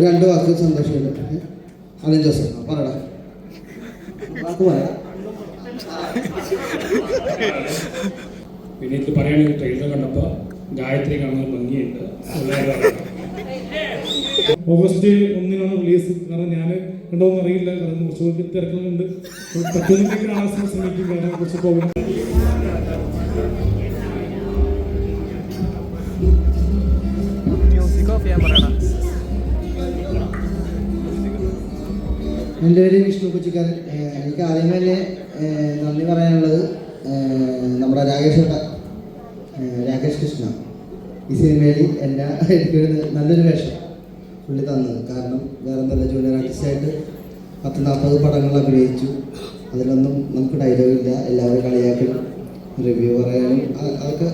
രണ്ട് വാക്ക് സന്തോഷമുണ്ട്. Allen Joseph പറയടാ വാക്ക് പറ. പിന്നെ ഇത് പറയുകയാണെങ്കിൽ ട്രെയിലർ കണ്ടപ്പോൾ ഗായത്രി കാണുന്ന ഭംഗിയുണ്ട്. ഓഗസ്റ്റ് ഒന്നിനാണ് റിലീസ് കാരണം ഞാൻ ഉണ്ടോന്ന് അറിയില്ല. കാരണം കുറച്ച് തിരക്കുന്നുണ്ട് പറ്റുന്നെങ്കിൽ കാണാൻ ശ്രമിക്കും കാരണം കുറച്ച് പോകും മ്യൂസിക് ഓഫ് ചെയ്യാൻ പറയണം. എന്റെ പേര് വിഷ്ണു കൊച്ചിക്കാരൻ. എനിക്ക് ആദ്യം തന്നെ നന്ദി പറയാനുള്ളത് നമ്മുടെ രാകേഷ് രാകേഷ് കൃഷ്ണ. ഈ സിനിമയിൽ എന്റെ എനിക്കൊരു നല്ലൊരു വേഷം പുള്ളി തന്നത്. കാരണം വേറെ നല്ല ജൂനിയർ ആർട്ടിസ്റ്റായിട്ട് പത്ത് നാൽപ്പത് പടങ്ങൾ അഭിനയിച്ചു. അതിലൊന്നും നമുക്ക് ഡയലോഗ് ഇല്ല. എല്ലാവരും കളിയാക്കലും റിവ്യൂ പറയാനും അതൊക്കെ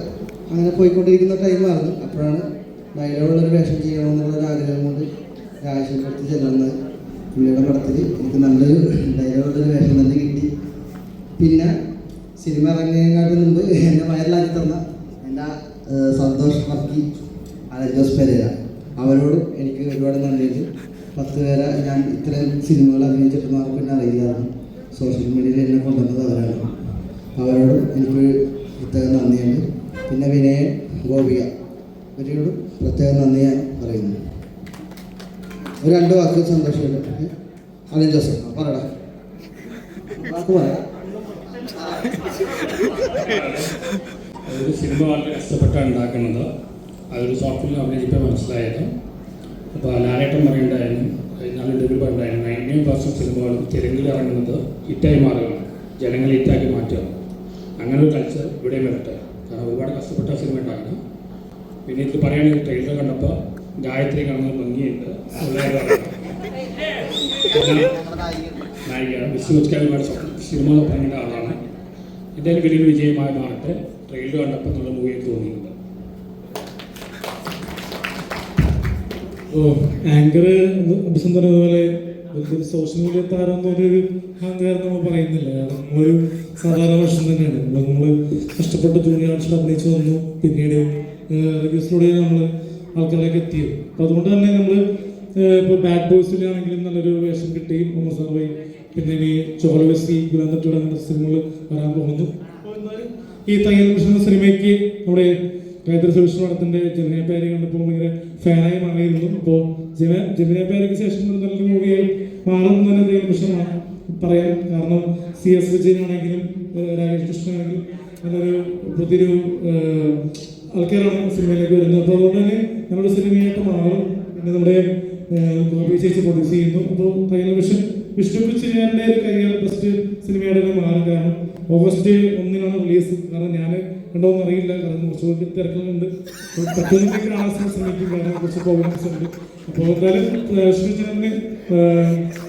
അങ്ങനെ പോയിക്കൊണ്ടിരിക്കുന്ന ടൈമായിരുന്നു അപ്പോഴാണ് ഡയലോഗുള്ളൊരു വേഷം ചെയ്യണമെന്നുള്ളൊരു ആഗ്രഹം കൊണ്ട് രാജേഷിന്റെ അടുത്ത് ചെല്ലുന്നത് പുള്ളിയുടെ പടത്തിൽ എനിക്ക് നല്ലൊരു ഡയലോഗുള്ളൊരു വേഷം തന്നെ കിട്ടി. പിന്നെ സിനിമ ഇറങ്ങിയതിനെക്കാട്ടും മുമ്പ് എന്നെ വയറിലാക്കി തന്ന എന്റെ സന്തോഷ് വർക്കി അലജോസ് പെരേര. അവരോടും എനിക്ക് ഒരുപാട് നന്ദിയുണ്ട്. പത്ത് പേരെ ഞാൻ ഇത്രയും സിനിമകൾ അഭിനയിച്ചിട്ടൊന്നും അവർക്ക് എന്നെ അറിയില്ലായിരുന്നു. സോഷ്യൽ മീഡിയയിൽ എന്നെ കൊണ്ടുവന്നത് അവരാണ്. അവരോടും എനിക്ക് പ്രത്യേകം നന്ദിയുണ്ട്. പിന്നെ വിനയൻ ഗോപിക. ഇവരോടും പ്രത്യേകം നന്ദി ഞാൻ പറയുന്നു. രണ്ട് വാക്ക് സന്തോഷം അലൻ ജോസഫ് പറയടാ. വാക്ക് ഒരു സിനിമ വളരെ കഷ്ടപ്പെട്ടാണ് ഉണ്ടാക്കുന്നത്. അതൊരു ഷോർട്ട് ഫിലിം അഭിനയിച്ചപ്പോൾ മനസ്സിലായത്. അപ്പോൾ ലാലേട്ടൻ പറയുണ്ടായിരുന്നു നാല് ഡബിൾ ഉണ്ടായിരുന്നു നയന്റീൻ പെർസെന്റ് സിനിമകളും തെലുങ്കിൽ ഇറങ്ങുന്നത് ഹിറ്റായി മാറുകയാണ്. ജനങ്ങളെ ഹിറ്റാക്കി മാറ്റുക. അങ്ങനെ ഒരു കൾച്ചർ ഇവിടെയും വരട്ടെ. കാരണം ഒരുപാട് കഷ്ടപ്പെട്ട സിനിമ ഉണ്ടാക്കണം പിന്നെ ഇത് പറയുകയാണെങ്കിൽ ട്രെയിലർ കണ്ടപ്പോൾ ഗായത്രി കാണുന്ന ഭംഗിയുണ്ട്. എല്ലാവരും അറിയാം. പിന്നെ നായിക വിഷ്ണു സിനിമകൾ ഭംഗിയുടെ ആളാണ്. ഇദ്ദേഹം വലിയൊരു വിജയമായി മാറട്ടെ ട്രെയിലർ കണ്ടപ്പോൾ നല്ല മൂവി തോന്നിയിട്ടുണ്ട്. ഓ ആങ്കർ അഭിസം പറഞ്ഞതുപോലെ ഒരു സോഷ്യൽ മീഡിയ താരം എന്നൊരു അഹങ്കാരം നമ്മൾ പറയുന്നില്ല. കാരണം നമ്മളൊരു സാധാരണ വർഷം തന്നെയാണ്. നമ്മൾ കഷ്ടപ്പെട്ട് ജൂനിയർ ആർട്സിൽ അഭിനയിച്ചു വന്നു. പിന്നീട് റിവ്യൂസിലൂടെ നമ്മൾ ആൾക്കാരിലേക്ക് എത്തിയത്. അപ്പോൾ അതുകൊണ്ട് തന്നെ നമ്മൾ ഇപ്പൊ ബാഡ് ബോയ്സിലാണെങ്കിലും നല്ലൊരു വേഷം കിട്ടി. മുഹമ്മദ് പിന്നെ ഇനി ചോളവസി അങ്ങനത്തെ സിനിമകൾ വരാൻ പോകുന്നു. ഈ തയ്യൽ എന്ന സിനിമയ്ക്ക് നമ്മുടെ ഗായത്രി സുരേഷ് പടത്തിന്റെ ജമിന പേര് കണ്ടപ്പോൾ ഭയങ്കര ഫാനായി മാറിയിരുന്നു. അപ്പോൾ ജമ ജമിന പേരയ്ക്ക് ശേഷം ഒരു നല്ലൊരു മൂവിയായി മാറും തന്നെ തയ്യൽ കൃഷ്ണ പറയാം. കാരണം സി എസ് വിജയനാണെങ്കിലും രാകേഷ് കൃഷ്ണനാണെങ്കിലും നല്ലൊരു പുതിയൊരു ആൾക്കാരാണ് സിനിമയിലേക്ക് വരുന്നത്. അപ്പോൾ അതുകൊണ്ട് തന്നെ നമ്മുടെ സിനിമയായിട്ട് മാറും. പിന്നെ നമ്മുടെ ഗോപി ചേച്ചി പ്രൊഡ്യൂസ് ചെയ്യുന്നു. അപ്പോൾ തയ്യൽ വിഷൻ വിഷ്ണു കുച്ചിയാരുടെ ഒരു കരിയർ ബെസ്റ്റ് സിനിമയുടെ തന്നെ മാറുകയാണ് ഓഗസ്റ്റ് ഒന്നിനാണ് റിലീസ് കാരണം ഞാൻ ഉണ്ടോന്ന് അറിയില്ല. കാരണം കുറച്ച് തിരക്കുകളുണ്ട്. പറ്റുന്നെങ്കിൽ കാണാൻ ശ്രമിക്കും കാരണം കുറച്ച് പ്രോഗ്രാംസ് ഉണ്ട് അപ്പോൾ എന്തായാലും വിഷ്ണുചന്ദ്രന്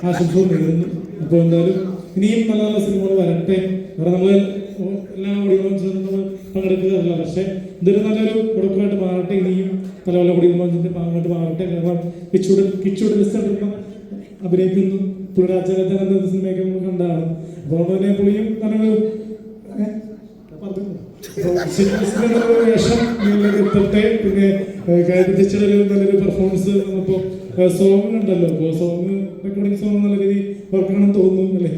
ആശംസകൾ നേരുന്നു. അപ്പോൾ എന്തായാലും ഇനിയും നല്ല നല്ല സിനിമകൾ വരട്ടെ. കാരണം നമ്മൾ എല്ലാ നമ്മൾ പങ്കെടുക്കാറില്ല പക്ഷേ ഇതൊരു നല്ലൊരു തുടക്കമായിട്ട് മാറട്ടെ ഇനിയും പല ഓഡിയോ ലോഞ്ചിന്റെ ഭാഗമായിട്ട് മാറട്ടെ കാരണം കിച്ചൂടെ കിച്ചൂടെ ലിസ്റ്റ് അഭിനയിക്കുന്നു പുള്ളിയുടെ എന്ന സിനിമയൊക്കെ നമ്മൾ കണ്ടതാണ് അപ്പോൾ അതുകൊണ്ട് തന്നെ പുള്ളിയും നല്ലൊരു വേഷം നിങ്ങളിലേക്ക് എത്തട്ടെ പിന്നെ കാര്യത്തിച്ചൊരു നല്ലൊരു പെർഫോമൻസ് വന്നപ്പോൾ സോങ് ഉണ്ടല്ലോ അപ്പോൾ സോങ് റെക്കോർഡിങ് സോങ് നല്ല രീതി വർക്കാണെന്ന് തോന്നുന്നു അല്ലേ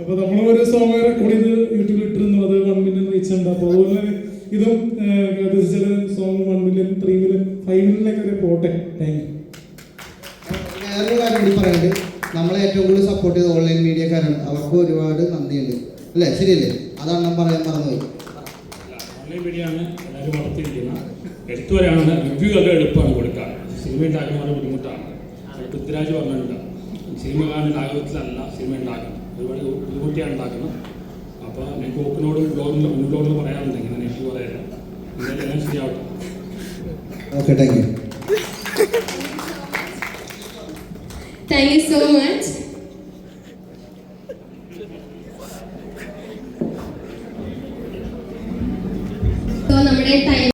അപ്പോൾ നമ്മൾ ഒരു സോങ് റെക്കോർഡ് ചെയ്ത് യൂട്യൂബിൽ ഇട്ടിരുന്നത് വൺ മില്യൺ റീച്ച് ഉണ്ട്. അപ്പോൾ അതുപോലെ ഇതും ചില song one million three million five മില്യണിലേക്ക് വരെ പോട്ടെ. താങ്ക് യു വേറൊരു കാര്യം കൂടി പറയുന്നത് നമ്മളെ ഏറ്റവും കൂടുതൽ സപ്പോർട്ട് ചെയ്ത ഓൺലൈൻ മീഡിയക്കാരാണ് അവർക്ക് ഒരുപാട് നന്ദിയുണ്ട്. അല്ലേ? ശരിയല്ലേ? അതാണ് ഞാൻ പറയാൻ മറന്നുപോയി. ഓൺലൈൻ മീഡിയയാണ് എല്ലാവരും വളർത്തിയിരിക്കുന്നത് എടുത്തു വരാണ് റിവ്യൂ ഒക്കെ എളുപ്പമാണ് കൊടുക്കാൻ. സിനിമ ഉണ്ടാക്കുന്ന വളരെ ബുദ്ധിമുട്ടാണ്. പൃഥ്വിരാജ് പറഞ്ഞിട്ടുണ്ട്. സിനിമ കാണാൻ ലാഘവത്തിലല്ല സിനിമ ഉണ്ടാക്കുന്നത് ഒരുപാട് ബുദ്ധിമുട്ടിയാണ് ഉണ്ടാക്കുന്നത് അപ്പോൾ ഞാൻ കോക്കിനോട് ബ്ലോഗിൽ ബ്ലോഗിൽ പറയാറുണ്ട് ഞാൻ എനിക്ക് പറയാം എന്തായാലും എല്ലാം ശരിയാവട്ടെ. Okay thank you thank you so much.